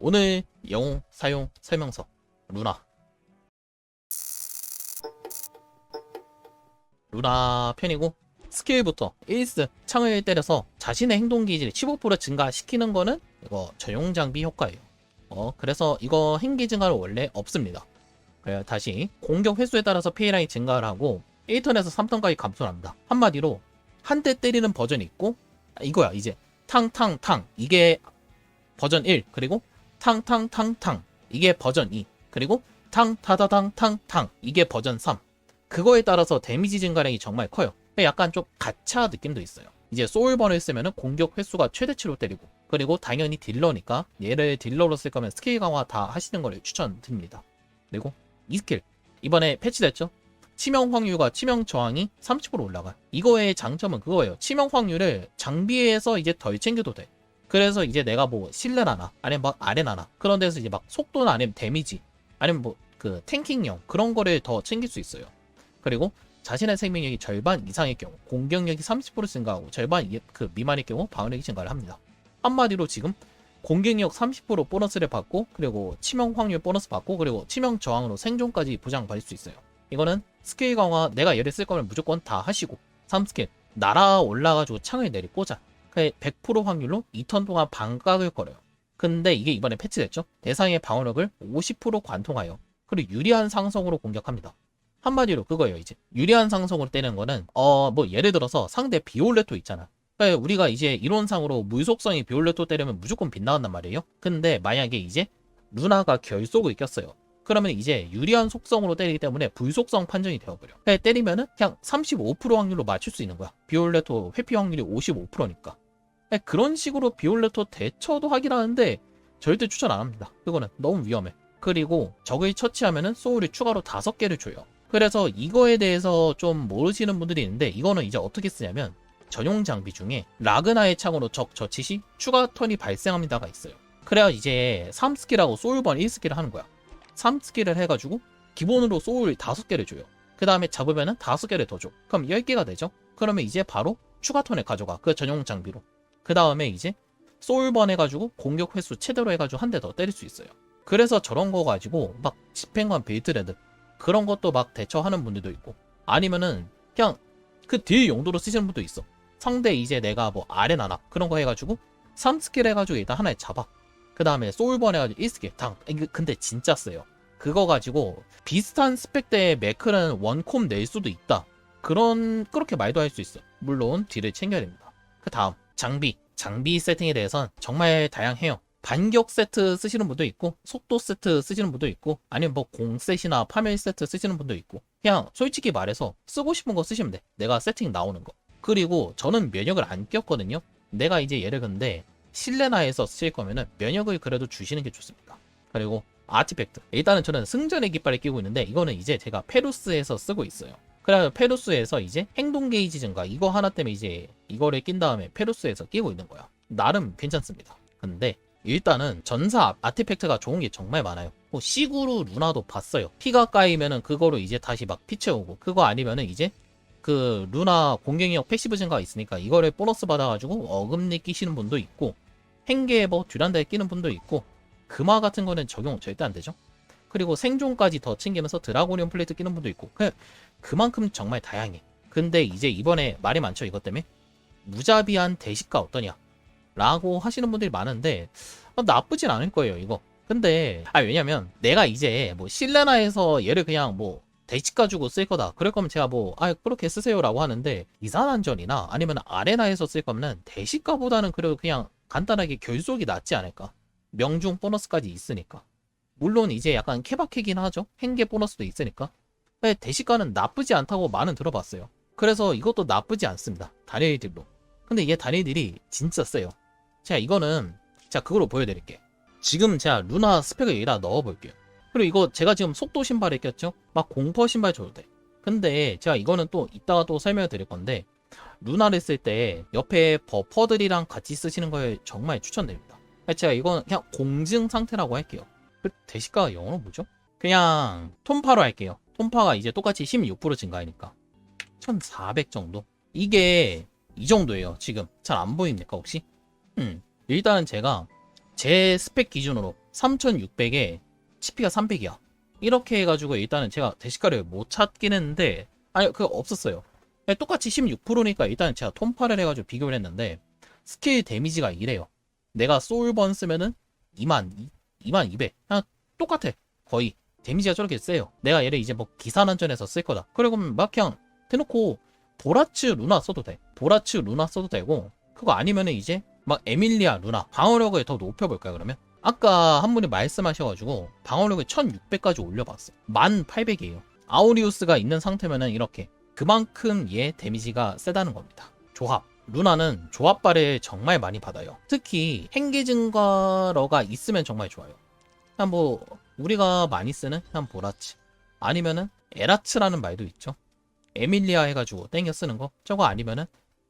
오늘 영웅 사용 설명서 루나 루나 편이고 스킬부터 1스 창을 때려서 자신의 행동 기질을 15% 증가시키는 거는 이거 전용 장비 효과예요. 어 그래서 이거 행기 증가는 원래 없습니다. 그래 다시 공격 횟수에 따라서 피해량이 증가를 하고 1턴에서 3턴까지 감소합니다. 한마디로 한 대 때리는 버전이 있고 아, 이거야 이제 탕탕탕 이게 버전 1 그리고 탕탕탕탕. 이게 버전 2 그리고 탕타다당탕탕. 이게 버전 3 그거에 따라서 데미지 증가량이 정말 커요. 약간 좀 가차 느낌도 있어요. 이제 소울번을 쓰면은 공격 횟수가 최대치로 때리고 그리고 당연히 딜러니까 얘를 딜러로 쓸 거면 스킬 강화 다 하시는 걸 추천드립니다. 그리고 이 스킬. 이번에 패치됐죠? 치명 확률과 치명 저항이 30% 올라가. 이거의 장점은 그거예요. 치명 확률을 장비에서 이제 덜 챙겨도 돼. 그래서 이제 내가 뭐 실내나나 아니면 막 아레나나 그런 데서 이제 막 속도나 아니면 데미지 아니면 뭐 그 탱킹용 그런 거를 더 챙길 수 있어요. 그리고 자신의 생명력이 절반 이상의 경우 공격력이 30% 증가하고 절반 이- 그 미만의 경우 방어력이 증가를 합니다. 한마디로 지금 공격력 30% 보너스를 받고 그리고 치명 확률 보너스 받고 그리고 치명 저항으로 생존까지 보장받을 수 있어요. 이거는 스킬 강화 내가 얘를 쓸 거면 무조건 다 하시고 3스킬 날아 올라가지고 창을 내리 꽂아 그 100% 확률로 2턴 동안 반각을 걸어요. 근데 이게 이번에 패치됐죠? 대상의 방어력을 50% 관통하여 그리고 유리한 상성으로 공격합니다. 한마디로 그거예요 이제. 유리한 상성으로 때리는 거는 어 뭐 예를 들어서 상대 비올레토 있잖아. 그러니까 우리가 이제 이론상으로 물속성이 비올레토 때리면 무조건 빗나간단 말이에요. 근데 만약에 이제 루나가 결속을 꼈어요 그러면 이제 유리한 속성으로 때리기 때문에 불속성 판정이 되어버려. 그냥 때리면은 그냥 35% 확률로 맞출 수 있는 거야. 비올레토 회피 확률이 55%니까. 그런 식으로 비올레토 대처도 하긴 하는데 절대 추천 안 합니다. 그거는 너무 위험해. 그리고 적을 처치하면은 소울이 추가로 5개를 줘요. 그래서 이거에 대해서 좀 모르시는 분들이 있는데 이거는 이제 어떻게 쓰냐면 전용 장비 중에 라그나의 창으로 적 처치 시 추가 턴이 발생합니다가 있어요. 그래야 이제 3스킬하고 소울번 1스킬을 하는 거야. 3 스킬을 해가지고 기본으로 소울 5개를 줘요. 그 다음에 잡으면은 5개를 더 줘. 그럼 10개가 되죠? 그러면 이제 바로 추가 턴을 가져가. 그 전용 장비로. 그 다음에 이제 소울번 해가지고 공격 횟수 최대로 해가지고 한 대 더 때릴 수 있어요. 그래서 저런 거 가지고 막 집행관 빌드레드 그런 것도 막 대처하는 분들도 있고 아니면은 그냥 그 딜 용도로 쓰시는 분도 있어. 상대 이제 내가 뭐 아레나나 그런 거 해가지고 3스킬 해가지고 일단 하나에 잡아. 그 다음에 소울번 해가지고 1스킬 당. 이거 근데 진짜 세요. 그거 가지고 비슷한 스펙대의 매클은 원콤 낼 수도 있다. 그런 그렇게 말도 할 수 있어. 물론 딜을 챙겨야 됩니다. 그 다음 장비. 장비 세팅에 대해서는 정말 다양해요. 반격 세트 쓰시는 분도 있고 속도 세트 쓰시는 분도 있고 아니면 뭐 공셋이나 파멸 세트 쓰시는 분도 있고 그냥 솔직히 말해서 쓰고 싶은 거 쓰시면 돼. 내가 세팅 나오는 거. 그리고 저는 면역을 안 꼈거든요. 내가 이제 예를 근데 실내나에서 쓰실 거면은 면역을 그래도 주시는 게 좋습니다. 그리고 아티팩트. 일단은 저는 승전의 깃발을 끼고 있는데 이거는 이제 제가 페루스에서 쓰고 있어요. 그래서 페루스에서 이제 행동 게이지 증가 이거 하나 때문에 이제 이거를 낀 다음에 페루스에서 끼고 있는 거야. 나름 괜찮습니다. 근데 일단은 전사 아티팩트가 좋은 게 정말 많아요. 뭐 시구루 루나도 봤어요. 피가 까이면은 그거로 이제 다시 막 피 채우고 그거 아니면은 이제 그 루나 공격력 패시브 증가가 있으니까 이거를 보너스 받아가지고 어금니 끼시는 분도 있고 행계에 뭐 듀란다에 끼는 분도 있고 금화 같은 거는 적용 절대 안 되죠. 그리고 생존까지 더 챙기면서 드라고니온 플레이트 끼는 분도 있고 그 그만큼 정말 다양해. 근데 이제 이번에 말이 많죠 이것 때문에 무자비한 대식가 어떠냐 라고 하시는 분들이 많은데 어, 나쁘진 않을 거예요 이거. 근데 아 왜냐면 내가 이제 뭐 실내나에서 얘를 그냥 뭐 대식가 주고 쓸 거다. 그럴 거면 제가 뭐, 아, 그렇게 쓰세요 라고 하는데, 이산한전이나 아니면 아레나에서 쓸 거면 대식가보다는 그래도 그냥 간단하게 결속이 낫지 않을까. 명중 보너스까지 있으니까. 물론 이제 약간 케바케긴 하죠. 행계 보너스도 있으니까. 근데 대식가는 나쁘지 않다고 많은 들어봤어요. 그래서 이것도 나쁘지 않습니다. 단일 딜로. 근데 이게 단일 딜이 진짜 세요. 제가 이거는, 제가 그걸로 보여드릴게. 지금 제가 루나 스펙을 여기다 넣어볼게요. 그리고 이거 제가 지금 속도 신발을 꼈죠? 막 공퍼 신발 줘도 돼. 근데 제가 이거는 또 이따가 또 설명을 드릴 건데 루나를 쓸 때 옆에 버퍼들이랑 같이 쓰시는 걸 정말 추천드립니다. 제가 이건 그냥 공증 상태라고 할게요. 그 대시가가 영어로 뭐죠? 그냥 톤파로 할게요. 톤파가 이제 똑같이 16% 증가하니까 1400 정도. 이게 이 정도예요. 지금 잘 안 보입니까 혹시? 음 일단은 제가 제 스펙 기준으로 3600에 CP가 300이야. 이렇게 해가지고 일단은 제가 대시가를 못 찾긴 했는데 아니 그거 없었어요. 똑같이 16%니까 일단은 제가 톰파를 해가지고 비교를 했는데 스킬 데미지가 이래요. 내가 소울번 쓰면은 2만 2만 200 그냥 똑같아 거의 데미지가 저렇게 세요. 내가 얘를 이제 뭐 기사난전에서 쓸 거다. 그리고 막 그냥 대놓고 보라츠 루나 써도 돼. 보라츠 루나 써도 되고 그거 아니면은 이제 막 에밀리아 루나 방어력을 더 높여볼까요 그러면? 아까 한 분이 말씀하셔가지고 방어력을 1600까지 올려봤어. 1800이에요. 아우리우스가 있는 상태면은 이렇게 그만큼 얘 데미지가 세다는 겁니다. 조합. 루나는 조합발을 정말 많이 받아요. 특히 행기 증가러가 있으면 정말 좋아요. 그냥 뭐 우리가 많이 쓰는 그냥 보라츠 아니면은 에라츠라는 말도 있죠. 에밀리아 해가지고 땡겨 쓰는 거 저거 아니면은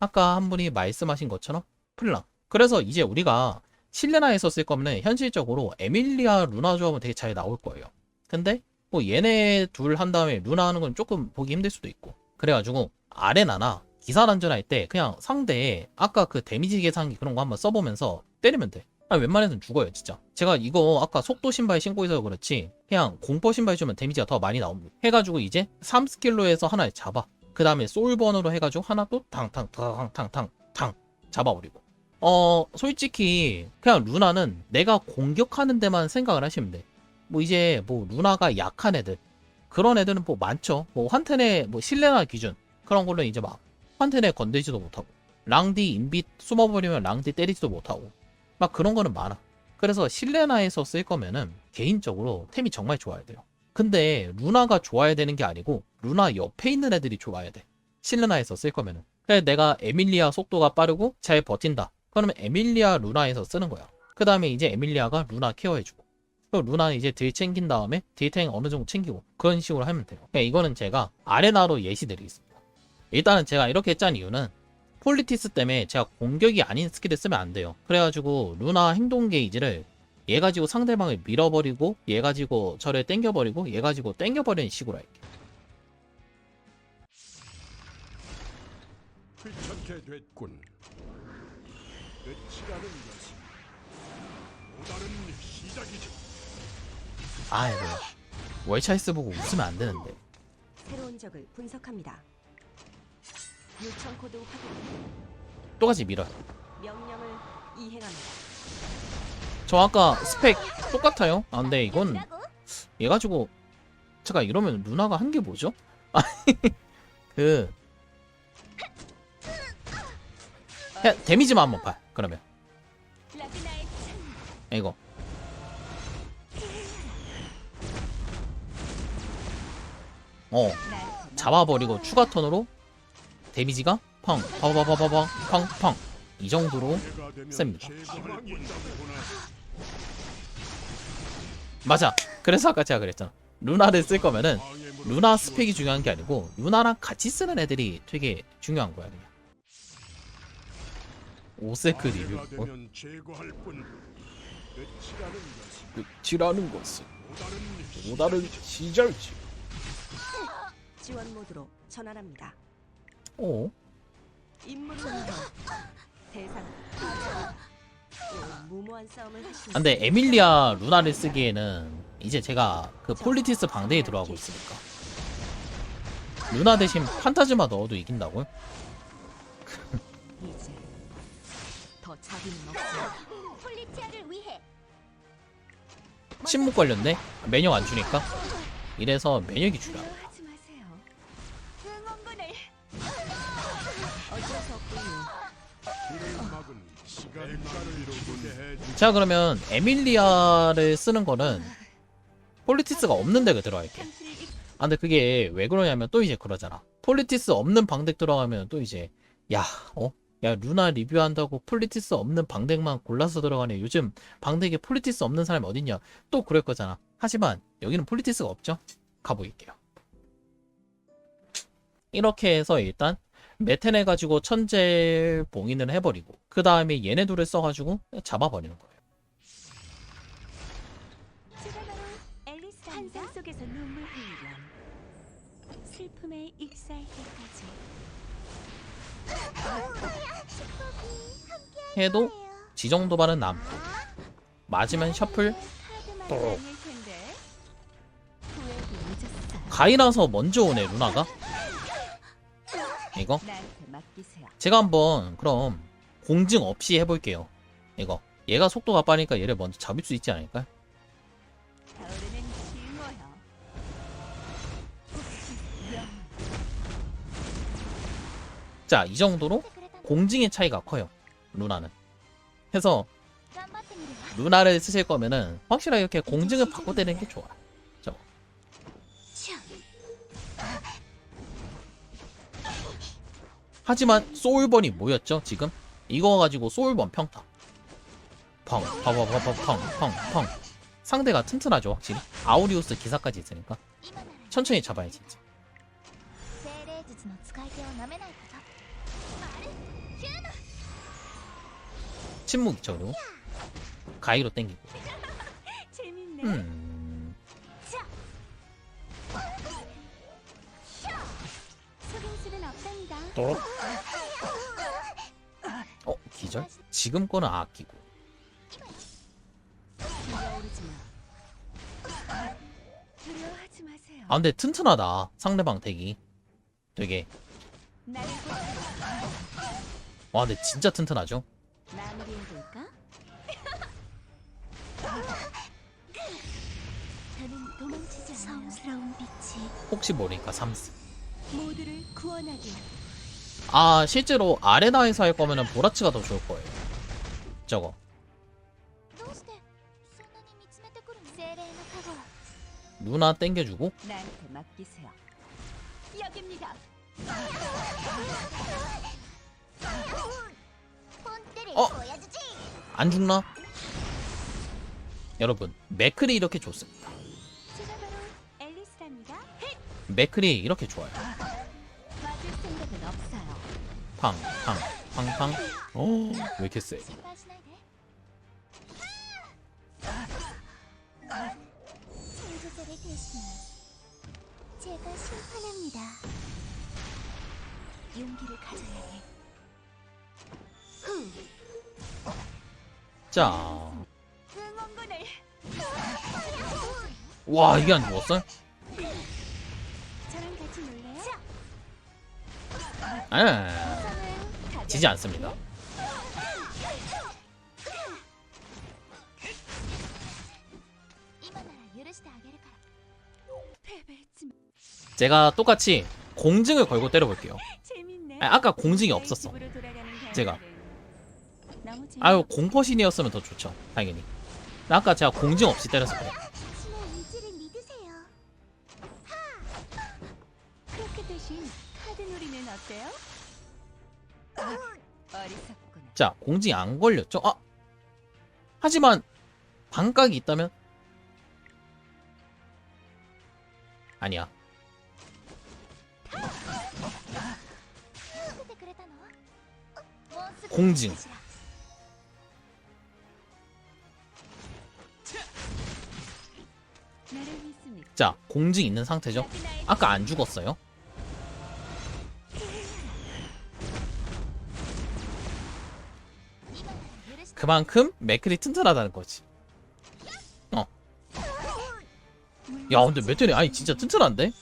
아까 한 분이 말씀하신 것처럼 플랑. 그래서 이제 우리가 실레나에서 쓸 거면 현실적으로 에밀리아 루나 조합은 되게 잘 나올 거예요. 근데 뭐 얘네 둘 한 다음에 루나 하는 건 조금 보기 힘들 수도 있고 그래가지고 아레나나 기사 란전 할 때 그냥 상대에 아까 그 데미지 계산기 그런 거 한번 써보면서 때리면 돼. 아, 웬만해서는 죽어요 진짜. 제가 이거 아까 속도 신발 신고 있어서 그렇지 그냥 공포 신발 주면 데미지가 더 많이 나옵니다. 해가지고 이제 3스킬로 해서 하나를 잡아. 그 다음에 솔번으로 해가지고 하나 또 탕탕탕탕탕탕 잡아버리고. 어 솔직히 그냥 루나는 내가 공격하는 데만 생각을 하시면 돼. 뭐 이제 뭐 루나가 약한 애들 그런 애들은 뭐 많죠. 뭐 환텐의 뭐 실내나 기준 그런 걸로 이제 막 환텐에 건들지도 못하고 랑디 인빗 숨어버리면 랑디 때리지도 못하고 막 그런 거는 많아. 그래서 실내나에서 쓸 거면은 개인적으로 템이 정말 좋아야 돼요. 근데 루나가 좋아야 되는 게 아니고 루나 옆에 있는 애들이 좋아야 돼. 실내나에서 쓸 거면은. 그래 내가 에밀리아 속도가 빠르고 잘 버틴다. 그러면 에밀리아 루나에서 쓰는 거야. 그 다음에 이제 에밀리아가 루나 케어해주고. 루나는 이제 딜 챙긴 다음에 딜탱 어느 정도 챙기고 그런 식으로 하면 돼요. 그러니까 이거는 제가 아레나로 예시드리겠습니다. 일단은 제가 이렇게 짠 이유는 폴리티스 때문에 제가 공격이 아닌 스킬을 쓰면 안 돼요. 그래가지고 루나 행동 게이지를 얘 가지고 상대방을 밀어버리고 얘 가지고 저를 땡겨버리고 얘 가지고 땡겨버리는 식으로 할게. 귀찮게 됐군. 끝이라는 것은 또 다른 시작이지. 아이고 월차이스 보고 웃으면 안 되는데. 새로운 적을 분석합니다. 요청 코드 확인. 똑같이 밀어. 명령을 이행합니다. 저 아까 스펙 똑같아요. 아 근데 이건 얘 가지고 제가 이러면 루나가 한 게 뭐죠? 아니 그 야, 데미지만 한번 봐. 그러면 이거 어 잡아버리고 추가 턴으로 데미지가 펑 파파파파팡 펑펑 이 정도로 셉니다. 맞아. 그래서 아까 제가 그랬잖아. 루나를 쓸 거면은 루나 스펙이 중요한 게 아니고 루나랑 같이 쓰는 애들이 되게 중요한 거야 그냥. 오세크 리뷰. 어? 끝이라는 것은 또 다른 시절지. 지원 모드로 전환합니다. 어? 대상. 무모한 싸움을 하시는. 아, 근데 에밀리아 루나를 쓰기에는 이제 제가 그 폴리티스 방대에 들어가고 있으니까 루나 대신 판타즈마 넣어도 이긴다고요? 이제 더 자비는 없습니다. 폴리티아를 위해 침묵 걸렸네? 면역 안 주니까? 이래서 면역이. 하 제가 그러면 에밀리아를 쓰는 거는 폴리티스가 없는 덱을 들어갈게. 당신을 이- 아 근데 그게 왜 그러냐면 또 이제 그러잖아. 폴리티스 없는 방덱 들어가면 또 이제 야, 어? 야 루나 리뷰한다고 폴리티스 없는 방덱만 골라서 들어가네. 요즘 방덱에 폴리티스 없는 사람이 어딨냐? 또 그럴 거잖아. 하지만 여기는 폴리티스가 없죠. 가보일게요. 이렇게 해서 일단 메텐 해 가지고 천재 봉인을 해버리고 그 다음에 얘네 둘을 써가지고 잡아버리는 거예요. 환상 속에서 눈물 흘리렴 슬픔에 익사할 때까지. 해도 지정 도발은 남고 맞으면 셔플. 또. 가이라서 먼저 오네 루나가 이거. 제가 한번 그럼 공증 없이 해볼게요 이거 얘가 속도가 빠르니까 얘를 먼저 잡을 수 있지 않을까? 타오르는 징어요. 자이 정도로 공증의 차이가 커요 루나는 해서 루나를 쓰실 거면은 확실하게 이렇게 공증을 바꿔대는 게 좋아 하지만 소울번이 뭐였죠 지금? 이거 가지고 소울번 평타. 펑, 펑펑펑펑 펑 펑, 상대가 튼튼하죠 확실히. 아우리우스 기사까지 있으니까. 천천히 잡아야지 이제. 침묵이죠 그리고? 가위로 땡기고. 음. 또록 기절? 지금 거는 아끼고. 아 근데 튼튼하다. 상대방 덱이 되게. 와 근데 진짜 튼튼하죠? 혹시 모르니까 삼스 모두를 구원하기. 아 실제로 아레나에서 할 거면은 보라치가 더 좋을 거예요. 저거. 누나 땡겨주고? 어? 안 죽나? 여러분 매클이 이렇게 좋습니다. 매클이 이렇게 좋아요. 팡, 팡, 팡, 팡. 어, 왜 이렇게 세? 제가 심판합니다. 용기를 가져야 해. 자. 와 이게 안 좋았어요? 아. 지지 않습니다. 제가 똑같이 공증을 걸고 때려볼게요. 아, 아까 공증이 없었어. 제가. 아유 공포신이었으면 더 좋죠. 당연히. 아까 제가 공증 없이 때렸을 거예요. 자, 공지 안 걸렸죠? 아! 하지만 반각이 있다면? 아니야. 공증. 자, 공증 있는 상태죠? 아까 안 죽었어요? 그만큼 맥클이 튼튼하다는 거지. 어. 야, 근데 메테리 아니 진짜 튼튼한데?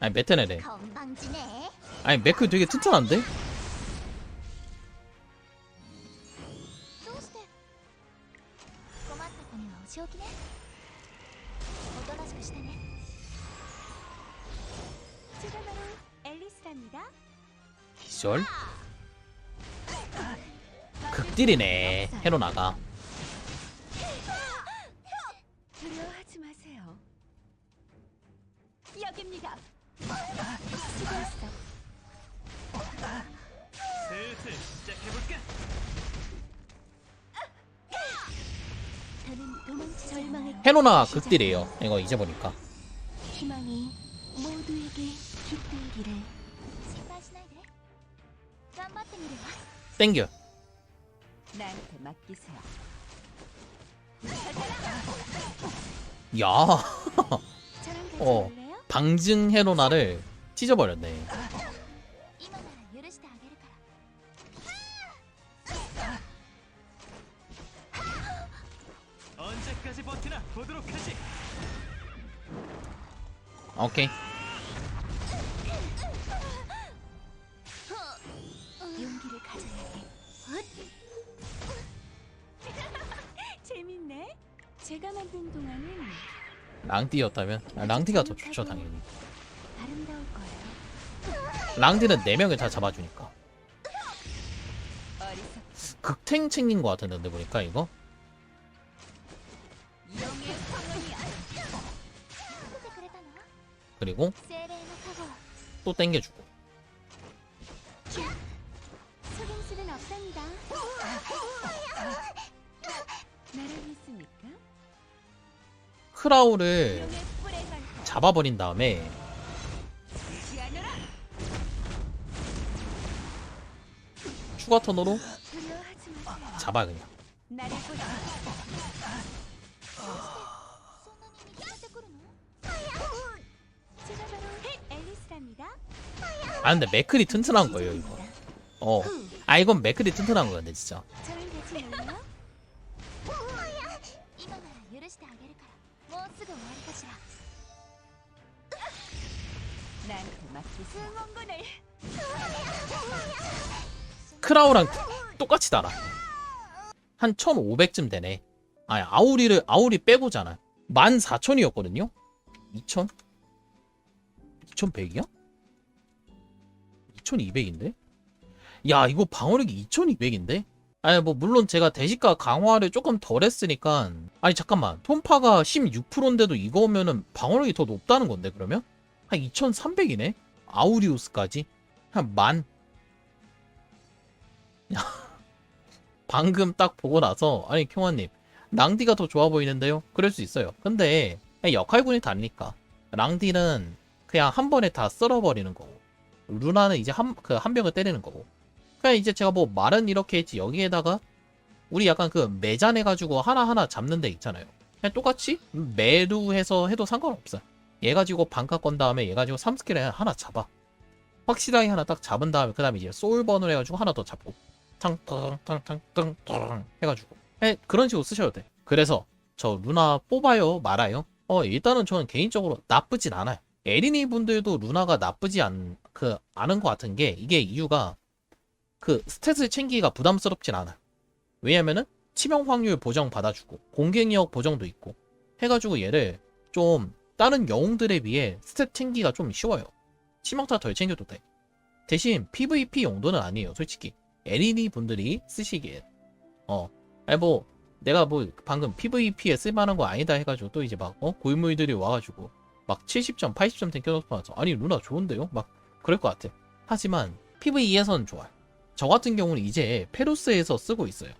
아니 메테네래. 아니 맥클 되게 튼튼한데? 기절? 극딜이네. 헤로나가. 두려워하지 마세요. 여깁니다 수고했어. 슬슬 시작해볼까? 저는 도망치지 절망의 헤로나 극딜이에요. 이거 이제 보니까. 희망이 모두에게 깃들기를 땡겨. 나한테 맡기세요. 야, 저랑 같이 어. 놀래요? 방증 헤로나를 찢어버렸네. 今なら 許してあげるから 언제까지 버티나 보도록 하지. 오케이. 재밌네. 제가 만든 동안은 랑띠였다면? 아, 랑띠가 더 좋죠 당연히. 아름다울 거예요. 랑디는 4명을 다 잡아주니까. 극탱 챙긴 것 같은데 근데 보니까 이거? 그리고. 또 땡겨주고. 없답니다. 나랑 있습니까? 크라우를 잡아버린 다음에 추가 턴으로 잡아 그냥. 아 근데 매클이 튼튼한 거예요 이거. 어. 아 이건 매끄리 튼튼한 거였네 진짜. 크라우랑 똑같이 달아. 한 1500쯤 되네. 아니 아우리를 아우리 빼고잖아. 14,000이었거든요? 2,000? 2,100이야? 2,200인데? 야 이거 방어력이 2,200인데? 아니 뭐 물론 제가 대시가 강화를 조금 덜 했으니까 아니 잠깐만 톤파가 16%인데도 이거면은 방어력이 더 높다는 건데 그러면? 한 2,300이네? 아우리우스까지? 한 만? 방금 딱 보고 나서 아니 큐아님 랑디가 더 좋아 보이는데요? 그럴 수 있어요. 근데 역할군이 다르니까 랑디는 그냥 한 번에 다 쓸어버리는 거고 루나는 이제 한 그 한 병을 때리는 거고 그냥 이제 제가 뭐 말은 이렇게 했지 여기에다가 우리 약간 그 매잔해 가지고 하나 하나 잡는 데 있잖아요. 그냥 똑같이 매루해서 해도 상관없어. 얘 가지고 반값 건 다음에 얘 가지고 3스킬에 하나 잡아. 확실하게 하나 딱 잡은 다음에 그 다음에 이제 소울번을 해가지고 하나 더 잡고 탕탕탕탕탕탕 해가지고 에, 그런 식으로 쓰셔도 돼. 그래서 저 루나 뽑아요 말아요? 어 일단은 저는 개인적으로 나쁘진 않아요. 에리니 분들도 루나가 나쁘지 않, 그, 않은 것 같은 게 이게 이유가 그 스탯을 챙기기가 부담스럽진 않아요. 왜냐면은 치명 확률 보정 받아주고 공격력 보정도 있고 해가지고 얘를 좀 다른 영웅들에 비해 스탯 챙기기가 좀 쉬워요. 치명타 덜 챙겨도 돼. 대신 PVP 용도는 아니에요, 솔직히. LED 분들이 쓰시기에. 어. 아니, 뭐, 내가 뭐, 방금 PVP에 쓸만한 거 아니다 해가지고 또 이제 막, 어? 고인물들이 와가지고 막 70점, 80점 땡겨놓고 나서 아니, 루나 좋은데요? 막, 그럴 것 같아. 하지만 PVE에서는 좋아요. 저 같은 경우는 이제 페루스에서 쓰고 있어요.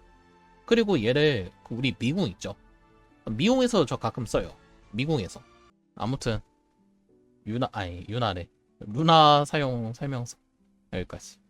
그리고 얘를 그 우리 미궁 있죠. 미궁에서 저 가끔 써요. 미궁에서. 아무튼 유나 아니 유나래 루나 사용 설명서 여기까지.